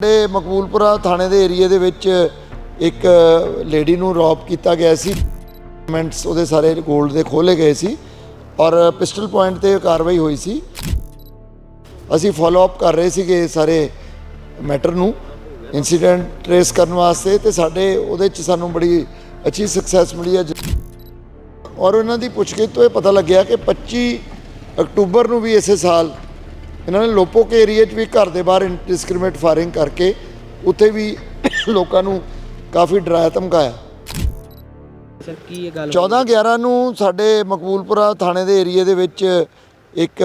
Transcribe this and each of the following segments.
ਸਾਡੇ ਮਕਬੂਲਪੁਰਾ ਥਾਣੇ ਦੇ ਏਰੀਆ ਦੇ ਵਿੱਚ ਇੱਕ ਲੇਡੀ ਨੂੰ ਰੌਬ ਕੀਤਾ ਗਿਆ ਸੀ। ਮੈਂਟਸ ਉਹਦੇ ਸਾਰੇ 골ਡ ਦੇ ਖੋਲੇ ਗਏ ਸੀ ਔਰ ਪਿਸਟਲ ਪੁਆਇੰਟ ਤੇ ਕਾਰਵਾਈ ਹੋਈ ਸੀ। ਅਸੀਂ ਫਾਲੋ ਅਪ ਕਰ ਰਹੇ ਸੀਗੇ ਸਾਰੇ ਮੈਟਰ ਨੂੰ ਇਨਸੀਡੈਂਟ ਟ੍ਰੇਸ ਕਰਨ ਵਾਸਤੇ ਤੇ ਸਾਡੇ ਉਹਦੇ ਚ ਸਾਨੂੰ ਬੜੀ ਅੱਛੀ ਸਕਸੈਸ ਮਿਲੀ ਹੈ ਔਰ ਉਹਨਾਂ ਦੀ ਪੁੱਛਗਿੱਛ ਤੋਂ ਇਹ ਪਤਾ ਲੱਗਿਆ ਕਿ 25 ਅਕਤੂਬਰ ਨੂੰ ਵੀ ਇਸੇ ਸਾਲ ਇਹਨਾਂ ਨੇ ਲੋਪੋਕ ਏਰੀਆ 'ਚ ਵੀ ਘਰ ਦੇ ਬਾਹਰ ਇਨਡਿਸਕ੍ਰਿਮੇਟ ਫਾਇਰਿੰਗ ਕਰਕੇ ਉੱਥੇ ਵੀ ਲੋਕਾਂ ਨੂੰ ਕਾਫੀ ਡਰਾਇਆ ਧਮਕਾਇਆ। ਸਰ ਕੀ ਇਹ ਗੱਲ 14 11 ਨੂੰ ਸਾਡੇ ਮਕਬੂਲਪੁਰਾ ਥਾਣੇ ਦੇ ਏਰੀਆ ਦੇ ਵਿੱਚ ਇੱਕ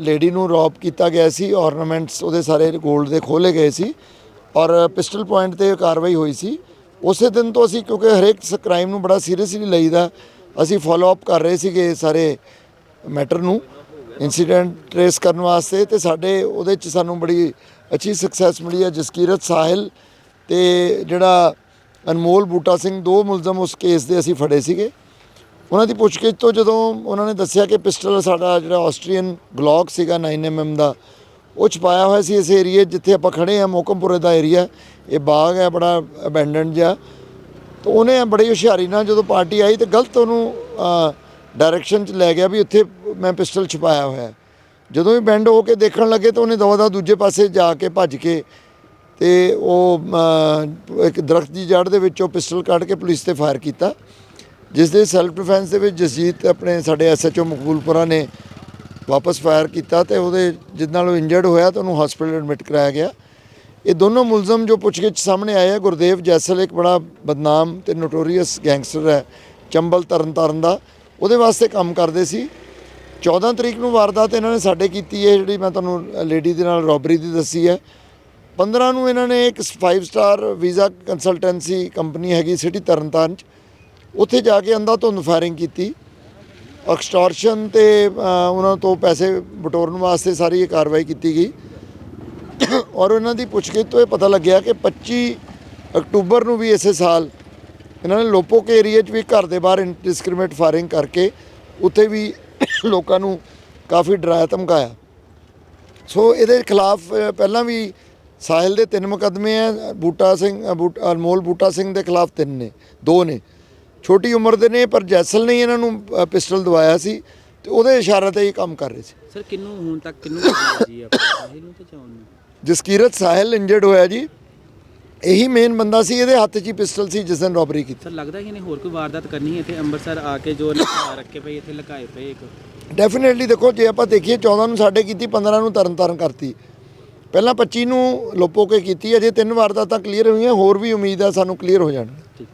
ਲੇਡੀ ਨੂੰ ਰੌਬ ਕੀਤਾ ਗਿਆ ਸੀ ornaments ਉਹਦੇ ਸਾਰੇ 골ਡ ਦੇ ਖੋਲੇ ਗਏ ਸੀ ਔਰ ਪਿਸਟਲ ਪੁਆਇੰਟ ਤੇ ਕਾਰਵਾਈ ਹੋਈ ਸੀ। ਉਸੇ ਦਿਨ ਤੋਂ ਅਸੀਂ ਕਿਉਂਕਿ ਹਰੇਕ ਕ੍ਰਾਈਮ ਨੂੰ ਬੜਾ ਸੀਰੀਅਸਲੀ ਲਈਦਾ ਅਸੀਂ ਫਾਲੋ ਅਪ ਕਰ ਰਹੇ ਸੀਗੇ ਸਾਰੇ ਮੈਟਰ ਨੂੰ। ਇਨਸੀਡੈਂਟ ਟ੍ਰੇਸ ਕਰਨ ਵਾਸਤੇ ਤੇ ਸਾਡੇ ਉਹਦੇ ਚ ਸਾਨੂੰ ਬੜੀ ਅੱਛੀ ਸਕਸੈਸ ਮਿਲੀ ਹੈ ਜਸਕੀਰਤ ਸਾਹਿਲ ਤੇ ਜਿਹੜਾ ਅਨਮੋਲ ਬੂਟਾ ਸਿੰਘ, ਦੋ ਮੁਲਜ਼ਮ ਉਸ ਕੇਸ ਦੇ ਅਸੀਂ ਫੜੇ ਸੀਗੇ। ਉਹਨਾਂ ਦੀ ਪੁੱਛਗਿੱਛ ਤੋਂ ਜਦੋਂ ਉਹਨਾਂ ਨੇ ਦੱਸਿਆ ਕਿ ਪਿਸਟਲ ਸਾਡਾ ਜਿਹੜਾ ਆਸਟਰੀਅਨ ਗਲੌਕ ਸੀਗਾ 9mm ਦਾ, ਉਹ ਛਪਾਇਆ ਹੋਇਆ ਸੀ ਇਸ ਏਰੀਏ ਜਿੱਥੇ ਆਪਾਂ ਖੜੇ ਆ ਮੋਕਮਪੁਰੇ ਦਾ ਏਰੀਆ ਇਹ ਬਾਗ ਹੈ ਬੜਾ ਅਬੈਂਡਨਡ ਜਿਹਾ। ਤਾਂ ਉਹਨੇ ਬੜੀ ਹੁਸ਼ਿਆਰੀ ਨਾਲ ਜਦੋਂ ਪਾਰਟੀ ਆਈ ਤੇ ਗਲਤ ਉਹਨੂੰ ਡਾਇਰੈਕਸ਼ਨ 'ਚ ਲੈ ਗਿਆ ਵੀ ਉੱਥੇ ਮੈਂ ਪਿਸਟਲ ਛੁਪਾਇਆ ਹੋਇਆ ਜਦੋਂ ਵੀ ਬੈਂਡ ਹੋ ਕੇ ਦੇਖਣ ਲੱਗੇ ਤਾਂ ਉਹਨੇ ਦਵਾ ਦਾ ਦੂਜੇ ਪਾਸੇ ਜਾ ਕੇ ਭੱਜ ਕੇ ਤੇ ਉਹ ਇੱਕ ਦਰਖਤ ਦੀ ਜੜ ਦੇ ਵਿੱਚੋਂ ਪਿਸਟਲ ਕੱਢ ਕੇ ਪੁਲਿਸ ਤੇ ਫਾਇਰ ਕੀਤਾ। ਜਿਸ ਦੇ ਸੈਲਫ ਡਿਫੈਂਸ ਦੇ ਵਿੱਚ ਜਸਜੀਤ ਆਪਣੇ ਸਾਡੇ ਐਸਐਚਓ ਮਕਬੂਲਪੁਰਾ ਨੇ ਵਾਪਸ ਫਾਇਰ ਕੀਤਾ ਤੇ ਉਹਦੇ ਜਿਸ ਨਾਲ ਉਹ ਇੰਜਰਡ ਹੋਇਆ ਤਾਂ ਉਹਨੂੰ ਹਸਪੀਟਲ ਐਡਮਿਟ ਕਰਾਇਆ ਗਿਆ। ਇਹ ਦੋਨੋਂ ਮੁਲਜ਼ਮ ਜੋ ਪੁੱਛਗਿੱਛ ਸਾਹਮਣੇ ਆਏ ਆ, ਗੁਰਦੇਵ ਜੈਸਲ, ਇੱਕ ਬੜਾ ਬਦਨਾਮ ਤੇ ਨੋਟੋਰੀਅਸ ਗੈਂਗਸਟਰ ਹੈ, ਚੰਬਲ ਤਰਨਤਾਰਨ ਦਾ। ਉਹਦੇ ਵਾਸਤੇ ਕੰਮ ਕਰਦੇ ਸੀ। 14 ਤਰੀਕ ਨੂੰ ਵਾਰਦਾਤ ਇਹਨਾਂ ਨੇ ਸਾਡੇ ਕੀਤੀ ਹੈ, ਜਿਹੜੀ ਮੈਂ ਤੁਹਾਨੂੰ ਲੇਡੀ ਦੇ ਨਾਲ ਰੋਬਰੀ ਦੀ ਦੱਸੀ ਹੈ। 15 ਨੂੰ ਇਹਨਾਂ ਨੇ ਇੱਕ 5 ਸਟਾਰ ਵੀਜ਼ਾ ਕੰਸਲਟੈਂਸੀ ਕੰਪਨੀ ਹੈਗੀ ਸਿਟੀ ਤਰਨਤਾਰਨ ਚ। ਉੱਥੇ ਜਾ ਕੇ ਅੰਦਾ ਧੁੰਦ ਫਾਇਰਿੰਗ ਕੀਤੀ। ਐਕਸਟੋਰਸ਼ਨ ਤੇ ਉਹਨਾਂ ਤੋਂ ਪੈਸੇ ਬਟੋਰਨ ਵਾਸਤੇ ਸਾਰੀ ਇਹ ਕਾਰਵਾਈ ਕੀਤੀ ਗਈ। ਔਰ ਉਹਨਾਂ ਦੀ ਪੁੱਛਗਿੱਛ ਤੋਂ ਇਹ ਪਤਾ ਲੱਗਿਆ ਕਿ 25 ਅਕਤੂਬਰ ਨੂੰ ਵੀ ਇਸੇ ਸਾਲ ਇਹਨਾਂ ਨੇ ਲੋਪੋਕ ਏਰੀਆ 'ਚ ਵੀ ਘਰ ਦੇ ਬਾਹਰ ਇਨਡਿਸਕ੍ਰਿਮੇਟ ਫਾਇਰਿੰਗ ਕਰਕੇ ਉੱਥੇ ਵੀ ਲੋਕਾਂ ਨੂੰ ਕਾਫੀ ਡਰਾਇਆ ਧਮਕਾਇਆ। ਸੋ ਇਹਦੇ ਖਿਲਾਫ ਪਹਿਲਾਂ ਵੀ ਸਾਹਿਲ ਦੇ ਤਿੰਨ ਮੁਕੱਦਮੇ ਆ ਬੂਟਾ ਸਿੰਘ ਬੂਟ- ਅਨਮੋਲ ਬੂਟਾ ਸਿੰਘ ਦੇ ਖਿਲਾਫ ਤਿੰਨ ਨੇ ਦੋ ਨੇ। ਛੋਟੀ ਉਮਰ ਦੇ ਨੇ ਪਰ ਜੈਸਲ ਨੇ ਇਹਨਾਂ ਨੂੰ ਪਿਸਟਲ ਦਵਾਇਆ ਸੀ ਤੇ ਉਹਦੇ ਇਸ਼ਾਰੇ ਤੇ ਹੀ ਕੰਮ ਕਰ ਰਹੇ ਸੀ। ਸਰ ਕਿੰਨੂੰ ਹੁਣ ਤੱਕ ਕਿੰਨੂੰ ਪਤਾ ਜੀ ਆਪਾਂ ਸਾਹਿਲ ਨੂੰ ਤੇ ਚਾਉਣ ਨੂੰ? ਜਸਕੀਰਤ ਸਾਹਿਲ ਇੰਜਰਡ ਹੋਇਆ ਜੀ। ਇਹੀ ਮੇਨ ਬੰਦਾ ਸੀ ਇਹਦੇ ਹੱਥ 'ਚ ਹੀ ਪਿਸਟਲ ਸੀ ਜਿਸ ਦਿਨ ਰੋਬਰੀ ਕੀਤੀ। ਸਰ ਲੱਗਦਾ ਕਿ ਇਹਨੇ ਹੋਰ ਕੋਈ ਵਾਰਦਾਤ ਕਰਨੀ ਹੈ? ਇੱਥੇ ਅੰਮ੍ਰਿਤਸਰ ਆ ਕੇ ਜੋ ਲਗਾ ਰੱਖੇ ਪਏ ਇੱਥੇ ਲਗਾਏ ਪਏ ਇੱਕ। ਡੈਫੀਨਿਟਲੀ ਦੇਖੋ ਜੇ ਆਪਾਂ ਦੇਖੀਏ 14 ਨੂੰ ਸਾਡੇ ਕੀਤੀ 15 ਨੂੰ ਤਰਨ ਤਾਰਨ ਕਰਤੀ। ਪਹਿਲਾਂ 25 ਨੂੰ ਲੋਪੋ ਕੇ ਕੀਤੀ ਅਜੇ ਤਿੰਨ ਵਾਰ ਦਾ ਤਾਂ ਕਲੀਅਰ ਹੋਈਆਂ ਹੋਰ ਵੀ ਉਮੀਦ ਆ ਸਾਨੂੰ ਕਲੀਅਰ ਹੋ ਜਾਣ। ਠੀਕ।